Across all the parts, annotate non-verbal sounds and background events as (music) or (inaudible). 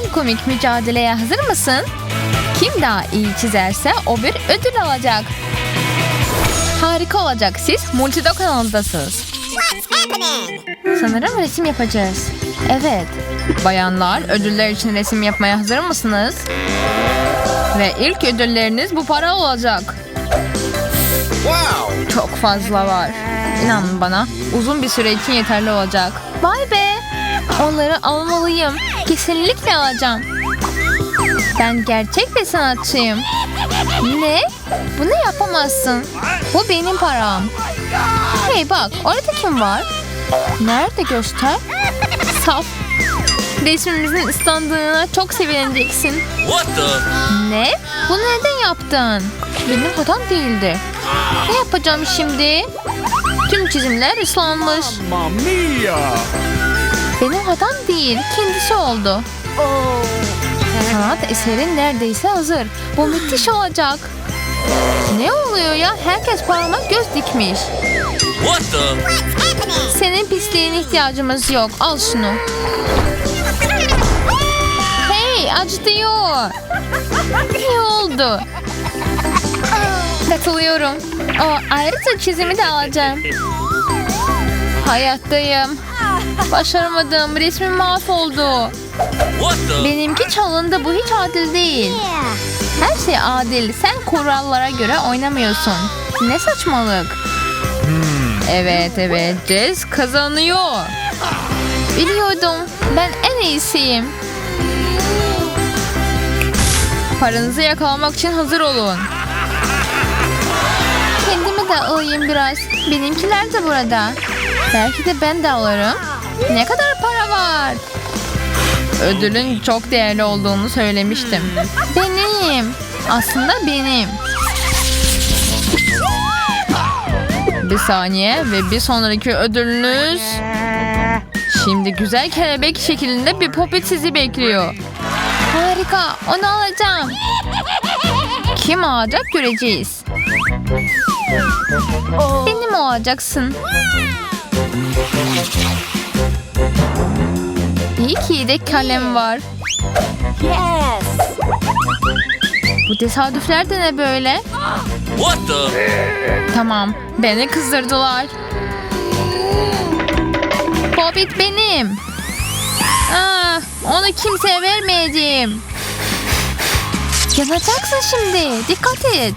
en komik mücadeleye hazır mısın? Kim daha iyi çizerse o bir ödül alacak. Harika olacak. Siz Multido kanalındasınız. Sanırım resim yapacağız. Evet. Bayanlar ödüller için resim yapmaya hazır mısınız? Ve ilk ödülleriniz bu para olacak. Wow! Çok fazla var. İnanın bana uzun bir süre için yeterli olacak. Vay be! Onları almalıyım. Kesinlikle alacağım. Ben gerçek bir sanatçıyım. Ne? Bunu yapamazsın. Bu benim param. Hey bak orada kim var? Nerede göster? Saf. Resmimizin ıslandığına çok sevineceksin. What the? Ne? Bunu neden yaptın? Benim hatam değildi. Ne yapacağım şimdi? Tüm çizimler ıslanmış. Mamma mia! Benim hatam değil, kendisi oldu. Sanat eserin neredeyse hazır. Bu müthiş olacak. Ne oluyor ya? Herkes parama göz dikmiş. What the? Senin pisliğine ihtiyacımız yok. Al şunu. Hey acıtıyor. İyi oldu. Katılıyorum. O, ayrıca çizimi de alacağım. Hayattayım. Başaramadım. Resmim mahvoldu. Benimki çalındı. Bu hiç adil değil. Her şey adil. Sen kurallara göre oynamıyorsun. Ne saçmalık. Evet evet. Jess kazanıyor. Biliyordum. Ben en iyisiyim. Paranızı yakalamak için hazır olun. Kendimi de alayım biraz. Benimkiler de burada. Belki de ben de alırım. Ne kadar para var? Ödülün çok değerli olduğunu söylemiştim. Benim. Aslında benim. Bir saniye ve bir sonraki ödülünüz... Şimdi güzel kelebek şeklinde bir popit sizi bekliyor. Harika, onu alacağım. Kim alacak göreceğiz. Benim olacaksın. İyi ki yedek kalem var. Bu tesadüfler de ne böyle? What the? Tamam, beni kızdırdılar. Hobbit benim. Ah, onu kimseye vermeyeceğim. Yanacaksın şimdi. Dikkat et.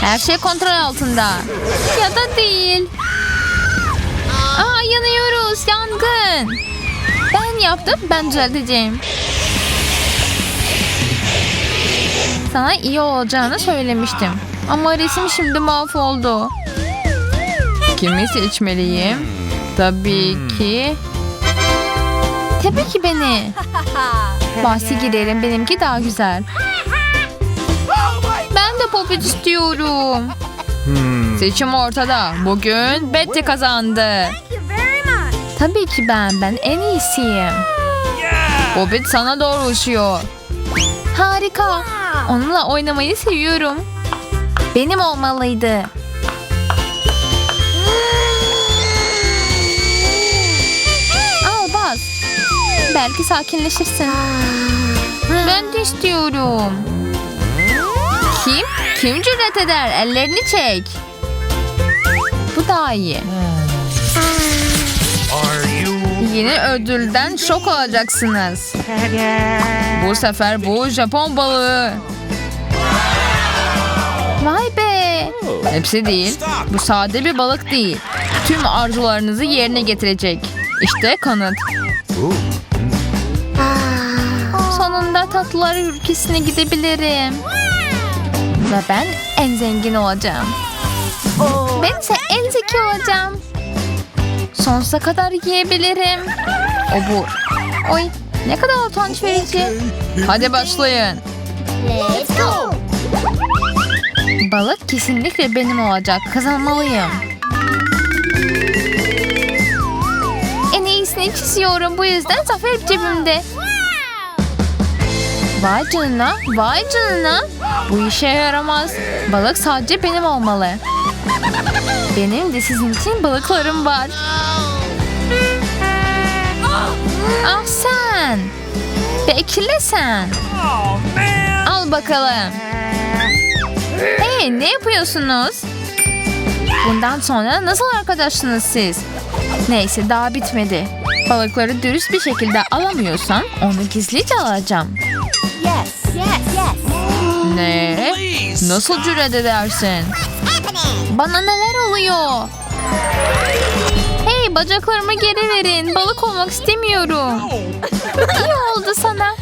Her şey kontrol altında. Ya da değil. Yanıyoruz. Yangın. Ben yaptım. Ben düzelteceğim. Sana iyi olacağını söylemiştim. Ama resim şimdi mahvoldu. Kimi seçmeliyim? Tabii ki... Tabii ki beni. (laughs) Bahsi girerim. Benimki daha güzel. Ben de popit istiyorum. Seçim ortada. Bugün Betty kazandı. Tabii ki ben. Ben en iyisiyim. Bobit sana doğru uçuyor. Harika. Onunla oynamayı seviyorum. Benim olmalıydı. (gasps) Al bas. Belki sakinleşirsin. Ben de istiyorum. Kim? Kim cüret eder? Ellerini çek. Bu daha iyi. Yeni ödülden şok olacaksınız. Bu sefer bu Japon balığı. Vay be. Hepsi değil. Bu sade bir balık değil. Tüm arzularınızı yerine getirecek. İşte kanıt. Sonunda tatlılar ülkesine gidebilirim. Ve ben en zengin olacağım. Ben ise en zeki olacağım. Sonsuza kadar yiyebilirim. Obur. Oy ne kadar utanç verici. Hadi başlayın. Let's go! Balık kesinlikle benim olacak. Kazanmalıyım. En iyisini çiziyorum. Bu yüzden zafer cebimde. Vay canına, vay canına. Bu işe yaramaz. Balık sadece benim olmalı. Benim de sizin için balıklarım var. Ah sen. Bekle sen. Al bakalım. Hey ne yapıyorsunuz? Bundan sonra nasıl arkadaşsınız siz? Neyse daha bitmedi. Balıkları dürüst bir şekilde alamıyorsam onu gizlice alacağım. Yes, yes, yes. Ne? Nasıl cüret edersin? Bana neler oluyor? Hey bacaklarımı geri verin. Balık olmak istemiyorum. İyi oldu sana.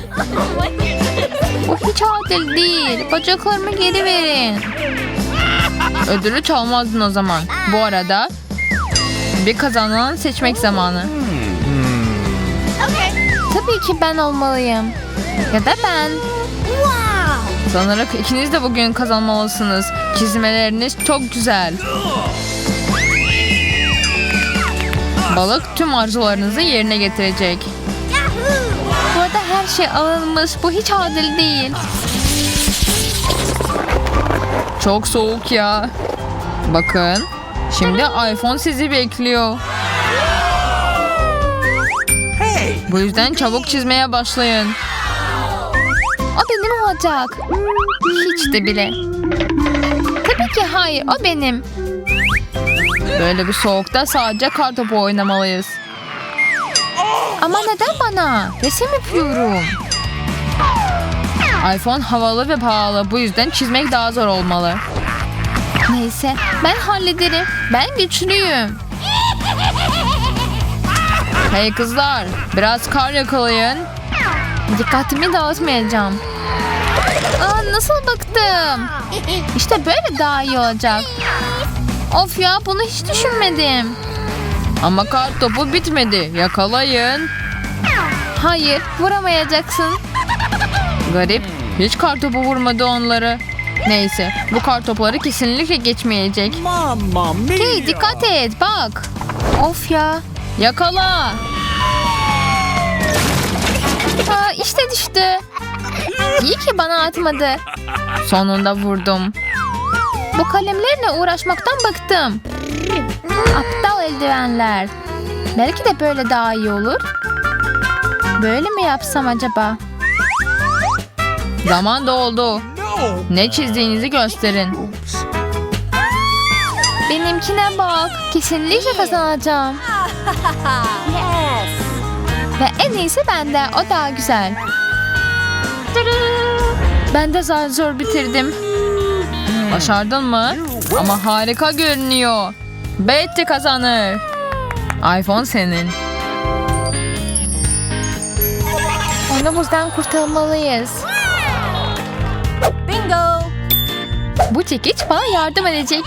Bu hiç adil değil. Bacaklarımı geri verin. Ödülü çalmazdın o zaman. Bu arada bir kazanan seçmek zamanı. Tabii ki ben olmalıyım. Ya da ben. Sanırım ikiniz de bugün kazanmalısınız. Çizmeleriniz çok güzel. Balık tüm arzularınızı yerine getirecek. Bu arada her şey alınmış. Bu hiç adil değil. Çok soğuk ya. Bakın. Şimdi iPhone sizi bekliyor. Bu yüzden çabuk çizmeye başlayın. O benim olacak. Hiç de bile. Tabii ki hayır o benim. Böyle bir soğukta sadece kartopu oynamalıyız. Ama neden bana? Resim yapıyorum. iPhone havalı ve pahalı. Bu yüzden çizmek daha zor olmalı. Neyse ben hallederim. Ben güçlüyüm. Hey kızlar biraz kar yakalayın. Dikkatimi dağıtmayacağım. Aa, nasıl bıktım. İşte böyle daha iyi olacak. Of ya bunu hiç düşünmedim. Ama kar topu bitmedi. Yakalayın. Hayır vuramayacaksın. Garip. Hiç kar topu vurmadı onları. Neyse bu kar topları kesinlikle geçmeyecek. Mamma mia! Hey dikkat et bak. Of ya. Yakala. İyi ki bana atmadı. Sonunda vurdum. Bu kalemlerle uğraşmaktan bıktım. Aptal eldivenler. Belki de böyle daha iyi olur. Böyle mi yapsam acaba? Zaman doldu. Ne çizdiğinizi gösterin. Benimkine bak. Kesinlikle kazanacağım. (laughs) Ve en iyisi bende. O daha güzel. Ben de zar zor bitirdim. Başardın mı? Ama harika görünüyor. Betty kazanır. iPhone senin. Onu buzdan kurtarmalıyız. Bingo. Bu çekiç bana yardım edecek.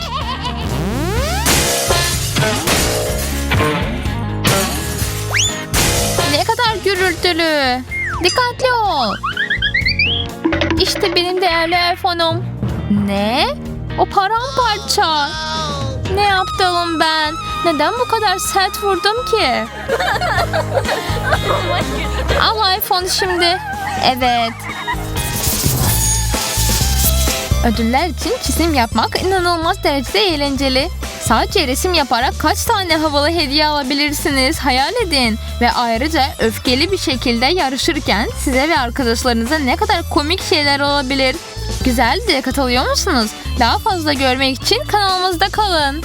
Ne kadar gürültülü. Dikkatli ol. İşte benim değerli iPhone'um. Ne? O paramparça. Ne yaptım ben? Neden bu kadar sert vurdum ki? (laughs) Al iPhone şimdi. Evet. Ödüller için çizim yapmak inanılmaz derecede eğlenceli. Sadece resim yaparak kaç tane havalı hediye alabilirsiniz hayal edin. Ve ayrıca öfkeli bir şekilde yarışırken size ve arkadaşlarınıza ne kadar komik şeyler olabilir. Güzel diye katılıyor musunuz? Daha fazla görmek için kanalımızda kalın.